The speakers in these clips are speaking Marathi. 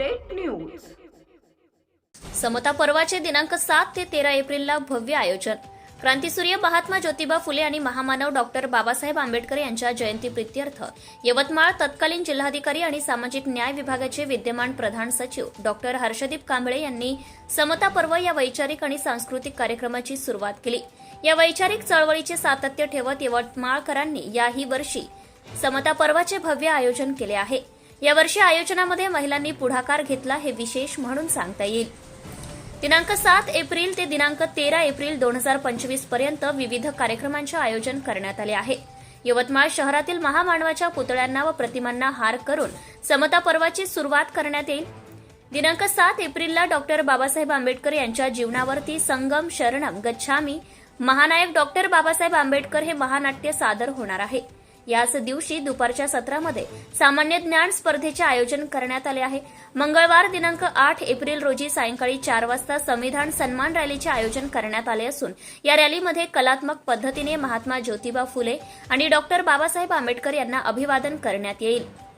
Update news. समता पर्वाचे दिनांक सात ते तेरा एप्रिलला भव्य आयोजन. क्रांतीसूर्य महात्मा ज्योतिबा फुले आणि महामानव डॉक्टर बाबासाहेब आंबेडकर यांच्या जयंती प्रित्यर्थ. यवतमाळ तत्कालीन जिल्हाधिकारी आणि सामाजिक न्याय विभागाचे विद्यमान प्रधान सचिव डॉक्टर हर्षदीप कांबळे यांनी समता पर्व या वैचारिक आणि सांस्कृतिक कार्यक्रमाची सुरुवात केली. या वैचारिक चळवळीचे सातत्य ठेवत यवतमाळकरांनी याही वर्षी समता पर्वाचे भव्य आयोजन केले आहे. यावर्षी आयोजनामध्ये महिलांनी पुढाकार घेतला हे विशेष म्हणून सांगता येईल. दिनांक सात एप्रिल ते दिनांक तेरा एप्रिल दोन हजार पंचवीसपर्यंत विविध कार्यक्रमांचे आयोजन करण्यात आले आहे. यवतमाळ शहरातील महामानवाच्या पुतळ्यांना व प्रतिमांना हार करून समता पर्वाची सुरुवात करण्यात येईल. दिनांक सात एप्रिलला डॉक्टर बाबासाहेब आंबेडकर यांच्या जीवनावरती संगम शरणम गच्छामी महानायक डॉक्टर बाबासाहेब आंबेडकर हे महानाट्य सादर होणार आहे. याच दिवशी दुपारच्या सत्रामध्ये सामान्य ज्ञान स्पर्धेचे आयोजन करण्यात आले आहे. मंगळवार दिनांक आठ एप्रिल रोजी सायंकाळी चार वाजता संविधान सन्मान रॅलीचे आयोजन करण्यात आले असून या रॅलीमध्ये कलात्मक पद्धतीने महात्मा ज्योतिबा फुले आणि डॉक्टर बाबासाहेब आंबेडकर यांना अभिवादन करण्यात येईल.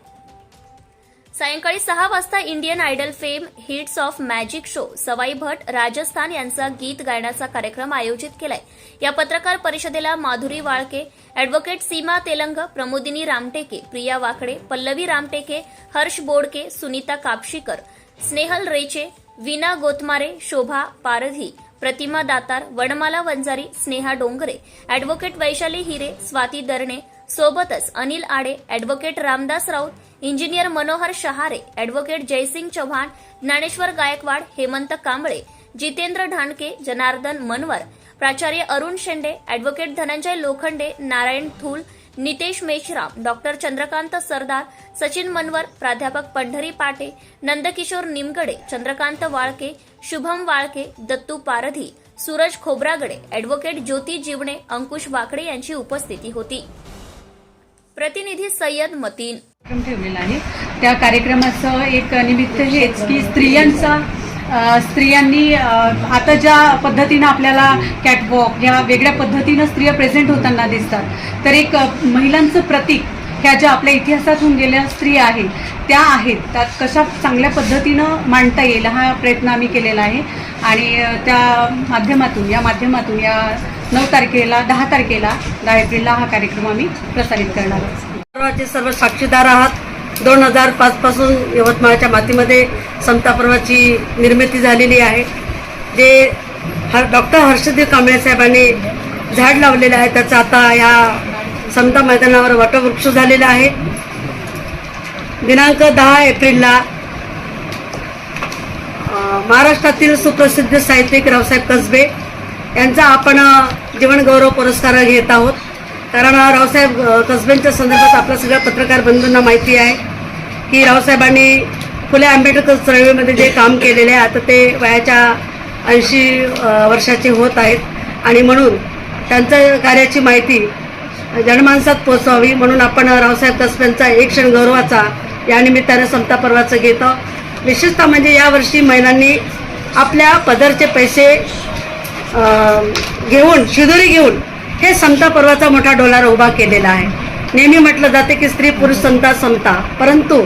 सायंकाळी सहा वाजता Indian idol fame hits of magic show Sawai Bhat Rajasthan यांचा गीत गायनाचा कार्यक्रम आयोजित केलाय. या पत्रकार परिषदेला माधुरी वाळके अॅडव्होकेट सीमा तेलंग प्रमोदिनी रामटेके प्रिया वाकडे पल्लवी रामटेके हर्ष बोडके सुनीता कापशीकर स्नेहल रेचे विना गोतमारे शोभा पारधी प्रतिमा दातार वनमाला वंजारी स्नेहा डोंगरे अॅडव्होकेट वैशाली हिरे स्वाती दरणे सोबतच Anil Ade advocate Ramdas Raut engineer Manohar Shahare advocate Jaysing Chavan Dnyaneshwar Gaikwad Hemant Kamble Jitendra Dhanke Janardan Manwar प्राचार्य अरुण शेंडे अॅडव्होकेट धनंजय लोखंडे नारायण थूल नितेश मेश्राम डॉक्टर चंद्रकांत सरदार सचिन मनवर प्राध्यापक पंढरी पाटे नंदकिशोर निमगडे चंद्रकांत वाळके शुभम वाळके दत्तू पारधी सूरज खोब्रागडे ॲडव्होकेट ज्योती जीवणे अंकुश वाकडे यांची उपस्थिती होती. प्रतिनिधी सय्यद मतीन. कार्यक्रम ठेवलेला आहे. त्या कार्यक्रमाचं एक निमित्त हेच की स्त्रियांचा स्त्रियांनी आता ज्या पद्धतीनं आपल्याला कॅटवॉक या वेगळ्या पद्धतीनं स्त्रिया प्रेझेंट होताना दिसतात तर एक महिलांचं प्रतीक ह्या ज्या आपल्या इतिहासातून गेल्या स्त्रिया आहेत त्या आहेत. त्यात कशा चांगल्या पद्धतीनं मांडता येईल हा प्रयत्न आम्ही केलेला आहे. आणि त्या माध्यमातून या माध्यमातून या नऊ तारखेला दहा तारखेला दहा एप्रिलला हा कार्यक्रम आम्ही प्रसारित करणार आहोत. पर्वाचे सर्व साक्षीदार आहात. दोन हजार पाच पासून यवतमाळच्या मातीमध्ये समता पर्वाची निर्मिती झालेली आहे. जे हर डॉक्टर हर्षदेव कांबळे साहेबांनी झाड लावलेलं आहे त्याचं आता या समता मैदानावर वटवृक्ष झालेला आहे. दिनांक दहा एप्रिलला महाराष्ट्रातील सुप्रसिद्ध साहित्यिक रावसाहेब कसबे यांचा आपण जीवनगौरव पुरस्कार घेत आहोत. कारण रावसाहेब कसब्यांच्या संदर्भात आपल्या सगळ्या पत्रकार बंधूंना माहिती आहे की रावसाहेबांनी फुले आंबेडकर चळवळीमध्ये जे काम केलेले आहे आता ते वयाच्या ऐंशी वर्षाचे होत आहेत. आणि म्हणून त्यांच्या कार्याची माहिती जनमानसात पोचवावी म्हणून आपण रावसाहेब कसब्यांचा एक क्षण गौरवाचा या निमित्ताने समता पर्वाचं घेतो विशेषतः म्हणजे यावर्षी महिलांनी आपल्या पदरचे पैसे घेऊन शिदुरी घेऊन हे समता पर्वाचा मोठा डोलारा उभा केलेला आहे. नेहमी म्हटलं जाते की स्त्री पुरुष समता समता परंतु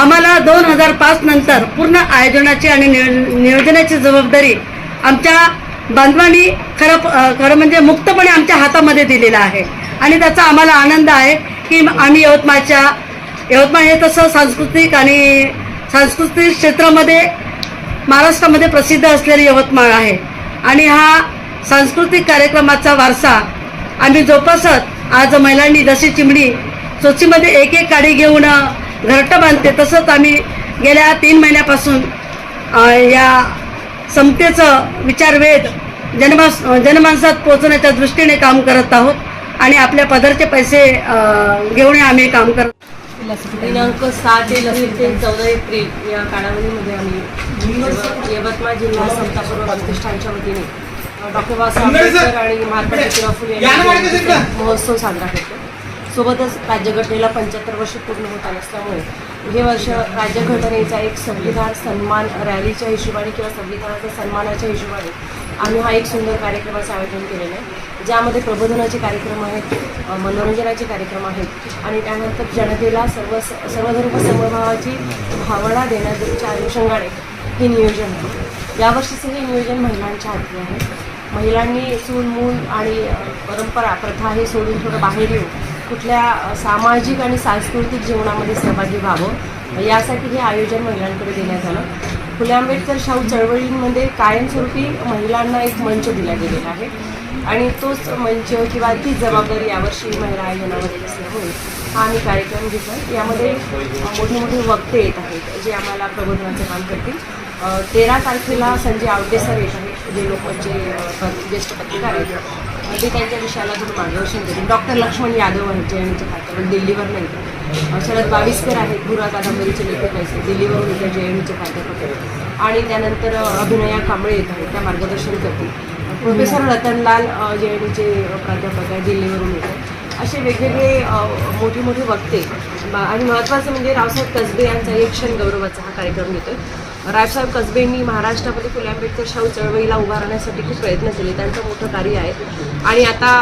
आम्हाला दोन हजार पाच नंतर पूर्ण आयोजनाची आणि नियोजनाची जबाबदारी आमच्या बांधवांनी खरं खरं म्हणजे मुक्तपणे आमच्या हातामध्ये दिलेला आहे. आणि त्याचा आम्हाला आनंद आहे की आम्ही यवतमाळच्या यवतमाळ हे तसं सांस्कृतिक आणि सांस्कृतिक क्षेत्रामध्ये महाराष्ट्रामध्ये प्रसिद्ध असलेले यवतमाळ आहे. आणि हा सांस्कृतिक कार्यक्रमाचा वारसा आम्ही जोपासत आज महिलांनी जशी चिमणी चोचीमध्ये एक एक काडी घेऊन घरटं बांधते तसंच आम्ही गेल्या तीन महिन्यापासून या समतेचं विचारवेध जनमास जनमानसात पोहोचवण्याच्या दृष्टीने काम करत आहोत आणि आपल्या पदरचे पैसे घेऊन आम्ही काम करत दिनांक सात ते ते चौदा एप्रिल या कालावधीमध्ये आम्ही यवतमाळ जिल्हा समतापूर्व प्रतिष्ठानच्या वतीने डॉक्टर बाबासाहेब आंबेडकर आणि महात्मा ज्योतिराव फुले महोत्सव साजरा करतो. सोबतच राज्यघटनेला पंच्याहत्तर वर्ष पूर्ण होत असल्यामुळे हे वर्ष राज्यघटनेचा एक संविधान सन्मान रॅलीच्या हिशोबाने किंवा संविधानाच्या सन्मानाच्या हिशोबाने आम्ही हा एक सुंदर कार्यक्रमाचं आयोजन केलेलं आहे. ज्यामध्ये प्रबोधनाचे कार्यक्रम आहेत मनोरंजनाचे कार्यक्रम आहेत आणि त्यानंतर जनतेला सर्व सर्वधर्म समभावाची भावना देण्याच्या अनुषंगाने हे नियोजन आहे. यावर्षीचं हे नियोजन महिलांच्या हाती आहे. महिलांनी चूल मूल आणि परंपरा प्रथा हे सोडून थोडं बाहेर येऊन कुठल्या सामाजिक आणि सांस्कृतिक जीवनामध्ये सहभागी व्हावं यासाठी हे आयोजन महिलांकडे देण्यात आलं. फुले आंबेडकर शाहू चळवळींमध्ये कायमस्वरूपी महिलांना एक मंच दिला गेलेला आहे. आणि तोच मंच किंवा तीच जबाबदारी यावर्षी महिला आयोजनामध्ये असल्यामुळे हा आम्ही कार्यक्रम घेतला. यामध्ये मोठे मोठे वक्ते येत आहेत जे आम्हाला प्रबोधनाचं काम करतील. तेरा तारखेला संजय आवटे सर येत आहेत जे लोकांचे ज्येष्ठ पत्रकार आहेत. ते त्यांच्या विषयाला थोडं मार्गदर्शन करतील डॉक्टर लक्ष्मण यादव आहेत जे यांचे दिल्लीवर नाही. शरद बाविस्कर आहेत गुरा कादंबरीचे लेखक आहेत दिल्लीवरून येते जे एनचे प्राध्यापक आणि त्यानंतर अभिनया कांबळे येत आहेत त्या मार्गदर्शन करतील. प्रोफेसर रतनलाल जे प्राध्यापक आहेत दिल्लीवरून येत असे वेगवेगळे मोठे मोठे वक्ते. आणि महत्त्वाचं म्हणजे रावसाहेब कसबे यांचा एक क्षण गौरवाचा हा कार्यक्रम घेतोय. रायसाहेब कसबेंनी महाराष्ट्रामध्ये फुले आंबेडकर शाहू चळवळीला उभारण्यासाठी खूप प्रयत्न केले. त्यांचं मोठं कार्य आहे. आणि आता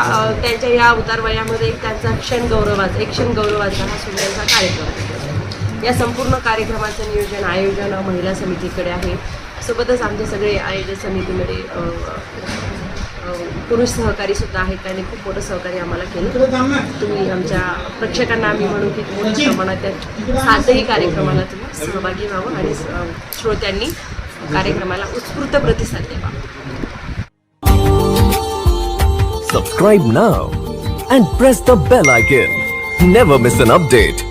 त्यांच्या या उतारवयामध्ये एक त्यांचा क्षण गौरवाचा एक क्षण गौरवाचा हा सुंदरचा कार्यक्रम या संपूर्ण कार्यक्रमाचं नियोजन आयोजन महिला समितीकडे आहे. सोबतच आमचे सगळे आयोजन समितीमध्ये पुरुष सहकारी सुद्धा आहेत त्यांनी खूप मोठं सहकार्य आम्हाला केलं तुम्ही आमच्या प्रेक्षकांना आम्ही म्हणू की मोठ्या प्रमाणात त्या सातही कार्यक्रमाला तुम्ही सहभागी व्हावं आणि श्रोत्यांनी कार्यक्रमाला उत्स्फूर्त प्रतिसाद द्यावा Subscribe now and press the bell icon. Never miss an update.